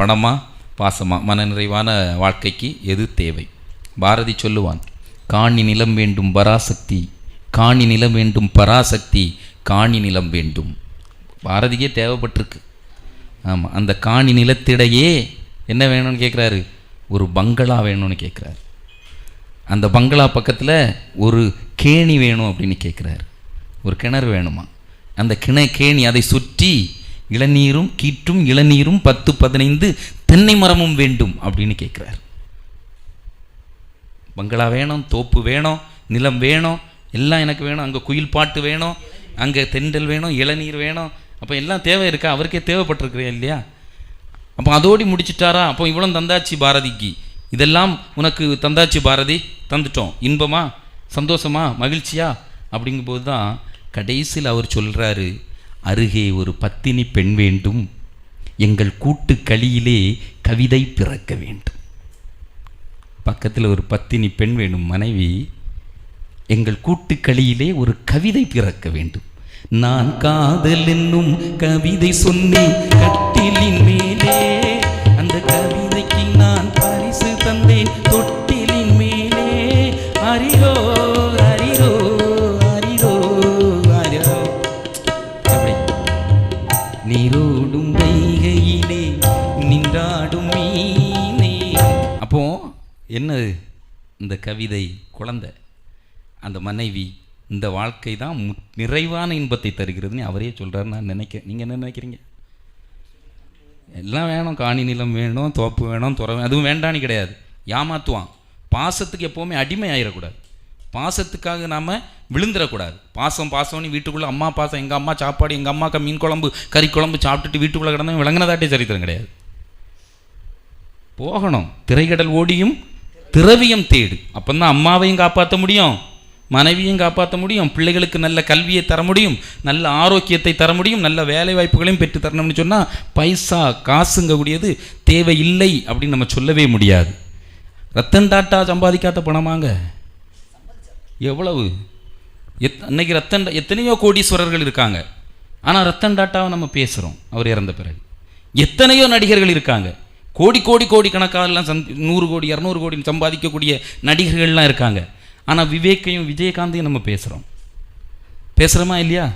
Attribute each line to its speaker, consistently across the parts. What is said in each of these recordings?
Speaker 1: பணமா பாசமா மனநிறைவான வாழ்க்கைக்கு எது தேவை? பாரதி சொல்லுவான் காணி நிலம் வேண்டும் பராசக்தி காணி நிலம் வேண்டும் பராசக்தி காணி நிலம் வேண்டும். பாரதிக்கே தேவைப்பட்டிருக்கு. ஆமாம் அந்த காணி நிலத்திடையே என்ன வேணும்னு கேட்குறாரு ஒரு பங்களா வேணும்னு கேட்குறாரு அந்த பங்களா பக்கத்தில் ஒரு கேணி வேணும் அப்படின்னு கேட்குறாரு ஒரு கிணறு வேணுமா? அந்த கிண கேணி அதை சுற்றி இளநீரும் கீற்றும் இளநீரும் பத்து பதினைந்து தென்னை மரமும் வேண்டும் அப்படின்னு கேட்குறாரு பங்களா வேணும் தோப்பு வேணும் நிலம் வேணும் எல்லாம் எனக்கு வேணும் அங்கே குயில் பாட்டு வேணும் அங்கே தென்றல் வேணும் இளநீர் வேணும் அப்போ எல்லாம் தேவை இருக்கா? அவருக்கே தேவைப்பட்டிருக்கிறேன் இல்லையா? அப்போ அதோடி முடிச்சிட்டாரா? அப்போ இவ்வளோ தந்தாச்சு பாரதிக்கு. இதெல்லாம் உனக்கு தந்தாச்சு பாரதி தந்துட்டோம். இன்பமா? சந்தோஷமா? மகிழ்ச்சியா? அப்படிங்கும்போது தான் கடைசியில் அவர் சொல்கிறாரு அருகே ஒரு பத்தினி பெண் வேண்டும். எங்கள் கூட்டு களியிலே கவிதை பிறக்க வேண்டும். பக்கத்தில் ஒரு பத்தினி பெண் வேணும் மனைவி. எங்கள் கூட்டு களியிலே ஒரு கவிதை பிறக்க வேண்டும். நான் காதல் என்னும் கவிதை சொன்னேன் கட்டிலின் மேலே. அந்த கவிதைக்கு நான் பரிசு தந்தேன் தொட்டு அப்போ என்ன இந்த கவிதை குழந்தை அந்த மனைவி இந்த வாழ்க்கை தான் மு- நிறைவான இன்பத்தை தருகிறதுன்னு அவரே சொல்கிறார் நான் நினைக்க நீங்கள் என்ன நினைக்கிறீங்க? எல்லாம் வேணும் காணி நிலம் வேணும் தோப்பு வேணும் துறை அதுவும் வேண்டான்னு கிடையாது. ஏமாத்துவான். பாசத்துக்கு எப்போவுமே அடிமை ஆயிடக்கூடாது பாசத்துக்காக நாம் விழுந்துடக்கூடாது பாசம் பாசம்னு வீட்டுக்குள்ளே அம்மா பாசம் எங்கள் அம்மா சாப்பாடு எங்கள் அம்மாக்கா மீன் குழம்பு கறி குழம்பு சாப்பிட்டுட்டு வீட்டுக்குள்ளே கிடந்தவன் விளங்கினதாட்டே சரித்திரம் கிடையாது. போகணும். திரைக்கடல் ஓடியும் திரவியம் தேடு. அப்போ தான் அம்மாவையும் காப்பாற்ற முடியும் மனைவியும் காப்பாற்ற முடியும் பிள்ளைகளுக்கு நல்ல கல்வியை தர முடியும் நல்ல ஆரோக்கியத்தை தர முடியும் நல்ல வேலை வாய்ப்புகளையும் பெற்று தரணும்னு சொன்னால் பைசா காசுங்க கூடியது தேவையில்லை அப்படின்னு நம்ம சொல்லவே முடியாது. ரத்தன் டாட்டா சம்பாதிக்காத பணமாங்க? எவ்வளவு? எத் அன்னைக்கு ரத்தன் டா- எத்தனையோ கோடீஸ்வரர்கள் இருக்காங்க. ஆனால் ரத்தன் டாட்டாவை நம்ம பேசுகிறோம் அவர் இறந்த பிறகு. எத்தனையோ நடிகர்கள் இருக்காங்க. கோடி கோடி கோடி கணக்காகலாம் சந் நூறு கோடி இரநூறு கோடி சம்பாதிக்கக்கூடிய நடிகர்கள்லாம் இருக்காங்க. ஆனால் விவேக்கையும் விஜயகாந்தையும் நம்ம பேசுகிறோம் பேசுகிறோமா இல்லையா?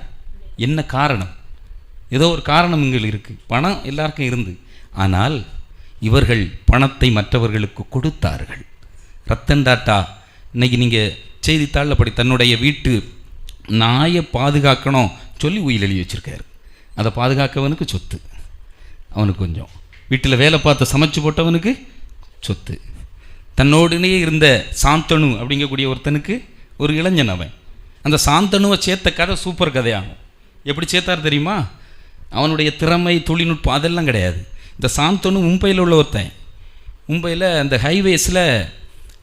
Speaker 1: என்ன காரணம்? ஏதோ ஒரு காரணம் இங்கே இருக்குது பணம் எல்லாருக்கும் இருந்து. ஆனால் இவர்கள் பணத்தை மற்றவர்களுக்கு கொடுத்தார்கள். ரத்தன் டாட்டா இன்னைக்கு நீங்கள் செய்தித்தாளில் படி தன்னுடைய வீட்டு நாயை பாதுகாக்கணும் சொல்லி உயிர் எழுதி வச்சிருக்காரு. அதை பாதுகாக்கவனுக்கு சொத்து. அவனுக்கு கொஞ்சம். வீட்டில் வேலை பார்த்து சமைச்சு போட்டவனுக்கு சொத்து. தன்னோடனே இருந்த சாந்தனு அப்படிங்கக்கூடிய ஒருத்தனுக்கு ஒரு இளைஞன் அவன். அந்த சாந்தனுவை சேர்த்த கதை சூப்பர் கதையாகும். எப்படி சேர்த்தார் தெரியுமா? அவனுடைய திறமை தொழில்நுட்பம் அதெல்லாம் கிடையாது. இந்த சாந்தனு மும்பையில் உள்ள ஒருத்தன். மும்பையில் அந்த ஹைவேஸில்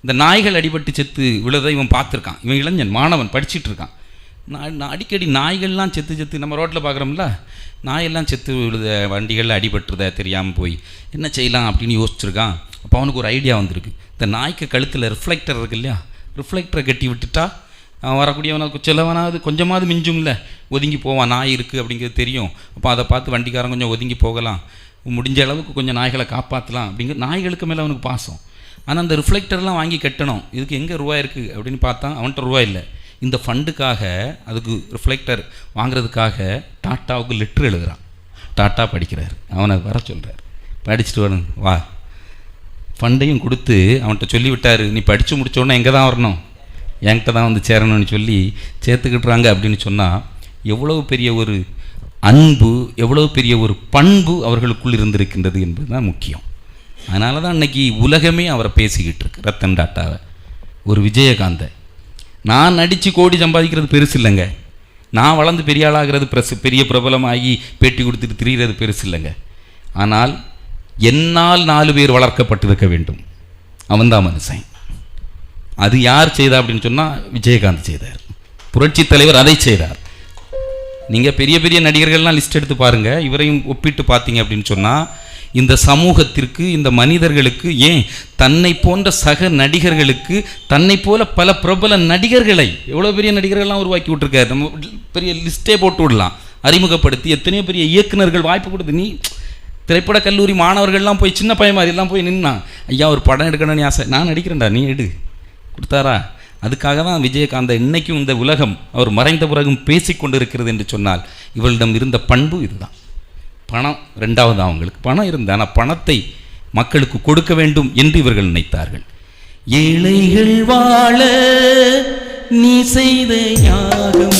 Speaker 1: இந்த நாய்கள் அடிபட்டு செத்து விழுதை இவன் பார்த்துருக்கான். இவன் இளைஞன் மாணவன் படிச்சிட்டு இருக்கான். நான் அடிக்கடி நாய்கள்லாம் செத்து செத்து நம்ம ரோட்டில் பார்க்குறோம்ல நாயெல்லாம் செத்து விழுத வண்டிகளில் அடிபட்டுருதா தெரியாமல் போய் என்ன செய்யலாம்? அப்படின்னு யோசிச்சிருக்கான். அப்போ அவனுக்கு ஒரு ஐடியா வந்திருக்கு. இந்த நாய்க்கு கழுத்தில் ரிஃப்ளெக்டர் இருக்கு இல்லையா? ரிஃப்ளெக்டரை கட்டி விட்டுட்டா அவன் வரக்கூடியவனுக்கு செலவனாவது கொஞ்சமாவது மிஞ்சும்ல. ஒதுங்கி போவான். நாய் இருக்குது அப்படிங்கிறது தெரியும். அப்போ அதை பார்த்து வண்டிக்காரன் கொஞ்சம் ஒதுங்கி போகலாம். முடிஞ்ச அளவுக்கு கொஞ்சம் நாய்களை காப்பாற்றலாம் அப்படிங்கிற நாய்களுக்கு மேலே அவனுக்கு பாசம். ஆனால் அந்த ரிஃப்ளெக்டர்லாம் வாங்கி கட்டணும். இதுக்கு எங்கே ரூபாய் இருக்குது அப்படின்னு பார்த்தா அவன்கிட்ட ரூபாய் இல்லை. இந்த ஃபண்டுக்காக அதுக்கு ரிஃப்ளெக்டர் வாங்குறதுக்காக டாட்டாவுக்கு லெட்ரு எழுதுகிறான் டாட்டா படிக்கிறார். அவனை வர சொல்கிறார் படிச்சுட்டு வரணும். வா. ஃபண்டையும் கொடுத்து அவன்கிட்ட சொல்லிவிட்டார். நீ படித்து முடிச்சோடனே எங்கே தான் வரணும்? என்கிட்ட தான் வந்து சேரணும்னு சொல்லி சேர்த்துக்கிட்டுறாங்க அப்படின்னு சொன்னால் எவ்வளவு பெரிய ஒரு அன்பு எவ்வளவு பெரிய ஒரு பண்பு அவர்களுக்குள் இருந்திருக்கின்றது என்பது தான் முக்கியம். அதனால தான் அன்னைக்கு உலகமே அவரை பேசிக்கிட்டு இருக்கு ரத்தன் டாட்டாவை. ஒரு விஜயகாந்தை. நான் நடித்து கோடி சம்பாதிக்கிறது பெருசு இல்லைங்க. நான் வளர்ந்து பெரிய ஆளாகிறது பிரஸ் பெரிய பிரபலமாகி பேட்டி கொடுத்துட்டு திரிகிறது பெருசு இல்லைங்க. ஆனால் என்னால் நாலு பேர் வளர்க்கப்பட்டிருக்க வேண்டும். அவன்தான் மனுஷன். அது யார் செய்தா அப்படின்னு சொன்னால் விஜயகாந்த் செய்தார். புரட்சி தலைவர் அதை செய்தார். நீங்கள் பெரிய பெரிய நடிகர்கள்லாம் லிஸ்ட் எடுத்து பாருங்கள் இவரையும் ஒப்பிட்டு பார்த்தீங்க அப்படின்னு சொன்னால் இந்த சமூகத்திற்கு இந்த மனிதர்களுக்கு ஏன் தன்னை போன்ற சக நடிகர்களுக்கு தன்னை போல பல பிரபல நடிகர்களை எவ்வளோ பெரிய நடிகர்கள்லாம் உருவாக்கி விட்டுருக்காரு நம்ம பெரிய லிஸ்ட்டே போட்டு விடலாம். அறிமுகப்படுத்தி எத்தனையோ பெரிய இயக்குனர்கள் வாய்ப்பு கொடுத்து நீ திரைப்பட கல்லூரி மாணவர்கள்லாம் போய் சின்ன பையன் மாதிரிலாம் போய் நின்னான் ஐயா ஒரு படம் எடுக்கணும்னு ஆசை நான் நடிக்கிறேன்டா நீ எடு. கொடுத்தாரா? அதுக்காக தான் விஜயகாந்த இன்னைக்கும் இந்த உலகம் அவர் மறைந்த பிறகும் பேசிக்கொண்டிருக்கிறது என்று சொன்னால் இவளிடம் இருந்த பண்பு இதுதான். பணம் ரெண்டாவது அவங்களுக்கு பணம் இருந்தது ஆனால் பணத்தை மக்களுக்கு கொடுக்க வேண்டும் என்று இவர்கள் நினைத்தார்கள். ஏழைகள் வாழ நீ செய்த யாகம்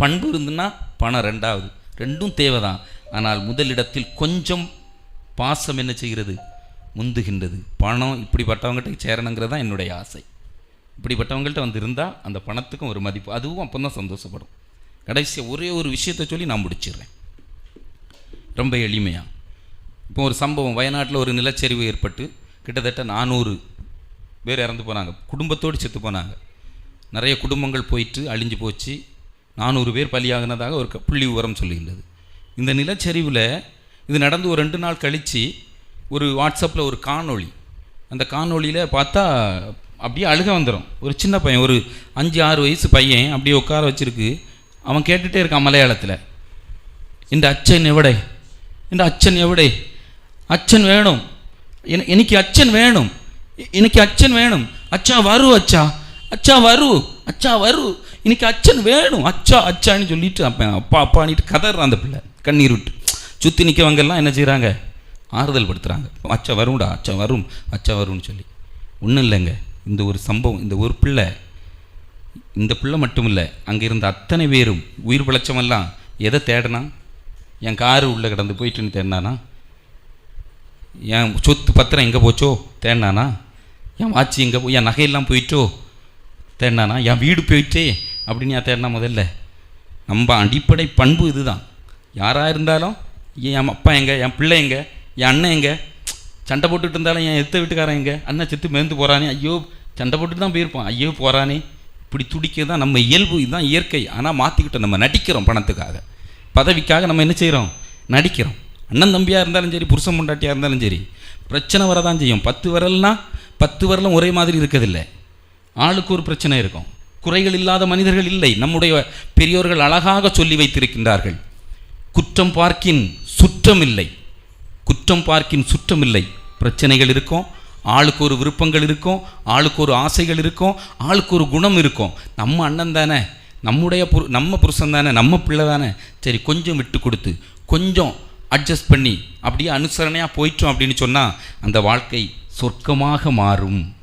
Speaker 1: பண்பு இருந்துன்னா பணம் ரெண்டாவது. ரெண்டும் தேவை தான் ஆனால் முதலிடத்தில் கொஞ்சம் பாசம் என்ன செய்கிறது? முந்துகின்றது. பணம் இப்படிப்பட்டவங்ககிட்ட சேரணுங்கிறது தான் என்னுடைய ஆசை. இப்படிப்பட்டவங்கள்ட்ட வந்து இருந்தால் அந்த பணத்துக்கும் ஒரு மதிப்பு. அதுவும் அப்போ தான் சந்தோஷப்படும். கடைசியாக ஒரே ஒரு விஷயத்தை சொல்லி நான் முடிச்சிடுறேன். ரொம்ப எளிமையாக இப்போ ஒரு சம்பவம். வயநாட்டில் ஒரு நிலச்சரிவு ஏற்பட்டு கிட்டத்தட்ட நானூறு பேர் இறந்து போனாங்க. குடும்பத்தோடு செத்து போனாங்க. நிறைய குடும்பங்கள் போயிட்டு அழிஞ்சு போச்சு. நானூறு பேர் பலியாகினதாக ஒரு புள்ளி விவரம் சொல்லுகின்றது. இந்த நிலச்சரிவில் இது நடந்து ஒரு ரெண்டு நாள் கழித்து ஒரு வாட்ஸ்அப்பில் ஒரு காணொளி. அந்த காணொளியில் பார்த்தா அப்படியே அழுக வந்துடும் ஒரு சின்ன பையன் ஒரு அஞ்சு ஆறு வயசு பையன் அப்படியே உட்கார வச்சுருக்கு. அவன் கேட்டுகிட்டே இருக்கான் மலையாளத்தில். இந்த அச்சன் எவடை? இந்த அச்சன் எவடை? அச்சன் வேணும். எனக்கு அச்சன் வேணும். எனக்கு அச்சன் வேணும். அச்சா வரும் அச்சா. அச்சா வரு. அச்சா வரு. இன்னைக்கு அச்சன் வேணும். அச்சா அச்சான்னு சொல்லிட்டு அப்போ அப்பா அப்பானிட்டு கதறான் அந்த பிள்ளை. கண்ணீர் விட்டு. சுற்றி நிற்கவங்கெல்லாம் என்ன செய்கிறாங்க ஆறுதல் படுத்துகிறாங்க அச்சா வரும்டா. அச்சா வரும். அச்சா வரும்னு சொல்லி. ஒன்றும் இல்லைங்க. இந்த ஒரு சம்பவம் இந்த ஒரு பிள்ளை இந்த பிள்ளை மட்டும் இல்லை அங்கே இருந்த அத்தனை பேரும் உயிர் பிழைச்சமெல்லாம் எதை தேடினா? என் காரு உள்ளே கிடந்து போயிட்டுன்னு தேடினானா? என் சொத்து பத்திரம் எங்கே போச்சோ? தேடினானா? என் வாட்சி எங்கே போ என் நகையெல்லாம் போயிட்டோ? தேடினானா என் வீடு போயிட்டே அப்படின்னு நான் தேடினா முதல்ல. நம்ம அடிப்படை பண்பு இதுதான். யாராக இருந்தாலும் என் அப்பா எங்க? என் பிள்ளை எங்க? என் அண்ணன் எங்க? சண்டை போட்டுட்டு இருந்தாலும் என் எத்த வீட்டுக்காரன் எங்க? அண்ணன் செத்து மேந்து போகிறானே ஐயோ சண்டை போட்டுட்டு தான் போயிருப்பான். ஐயோ போகிறானே இப்படி துடிக்கிறது தான் நம்ம இயல்பு. இதுதான் இயற்கை. ஆனால் மாற்றிக்கிட்டோம் நம்ம நடிக்கிறோம் பணத்துக்காக. பதவிக்காக நம்ம என்ன செய்கிறோம் நடிக்கிறோம். அண்ணன் தம்பியாக இருந்தாலும் சரி புருஷன் முண்டாட்டியாக இருந்தாலும் சரி பிரச்சனை வரதான் செய்யும். பத்து விரல்னா பத்து விரலும் ஒரே மாதிரி இருக்கிறதில்ல. ஆளுக்கு ஒரு பிரச்சனை இருக்கும். குறைகள் இல்லாத மனிதர்கள் இல்லை. நம்முடைய பெரியோர்கள் அழகாக சொல்லி வைத்திருக்கின்றார்கள். குற்றம் பார்க்கின் சுற்றம் இல்லை. குற்றம் பார்க்கின் சுற்றம் இல்லை. பிரச்சனைகள் இருக்கும். ஆளுக்கு ஒரு விருப்பங்கள் இருக்கும். ஆளுக்கு ஒரு ஆசைகள் இருக்கும். ஆளுக்கு ஒரு குணம் இருக்கும். நம்ம அண்ணன் தானே. நம்முடைய புரு நம்ம புருஷன் தானே. நம்ம பிள்ளை தானே. சரி கொஞ்சம் விட்டு கொடுத்து கொஞ்சம் அட்ஜஸ்ட் பண்ணி அப்படியே அனுசரணையாக போயிட்டோம் அப்படின்னு சொன்னால் அந்த வாழ்க்கை சொர்க்கமாக மாறும்.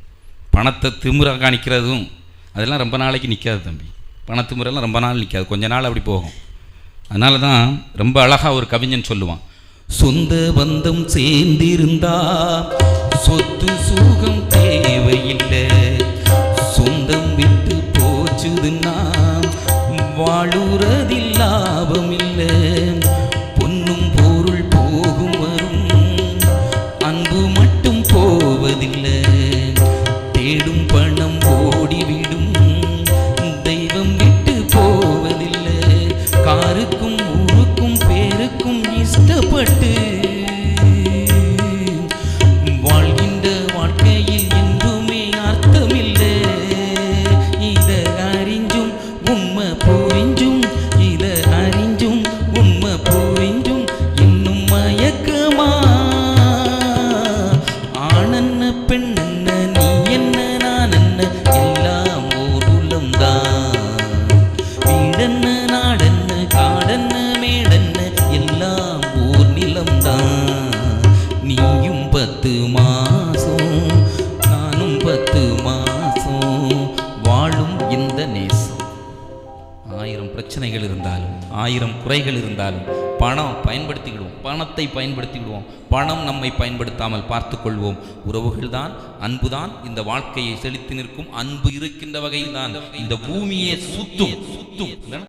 Speaker 1: பணத்தை திமிராக காணிக்கிறதும் அதெல்லாம் ரொம்ப நாளைக்கு நிற்காது தம்பி. பணத்திமிரெல்லாம் ரொம்ப நாள் நிற்காது கொஞ்ச நாள் அப்படி போகும். அதனால தான் ரொம்ப அழகாக ஒரு கவிஞன் சொல்லுவான். சொந்த பந்தம் சேர்ந்திருந்தா சொத்து சுகம் தே பிரச்சனைகள் இருந்தாலும் ஆயிரம் குறைகள் இருந்தாலும் பணம் பயன்படுத்திக்கிடுவோம். பணத்தை பயன்படுத்திக்கிடுவோம். பணம் நம்மை பயன்படுத்தாமல் பார்த்து கொள்வோம் உறவுகள்தான் அன்புதான் இந்த வாழ்க்கையை செலுத்தி நிற்கும். அன்பு இருக்கின்ற வகையில் தான் இந்த பூமியை சுத்தும். சுத்தும்.